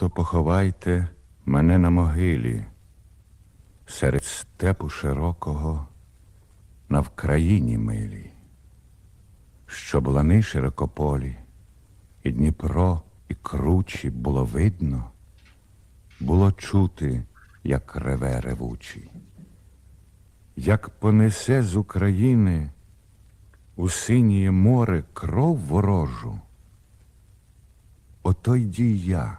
то поховайте мене на могилі, серед степу широкого, на Вкраїні милій, щоб лани широкополі, і Дніпро, і кручі було видно, було чути, як реве ревучий. Як понесе з України у синє море кров ворожу, ото йді я,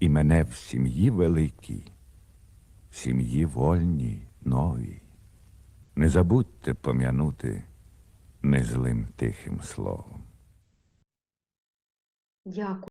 І мене в сім'ї великій, в сім'ї вольній, новій. Не забудьте пом'янути незлим тихим словом. Дякую.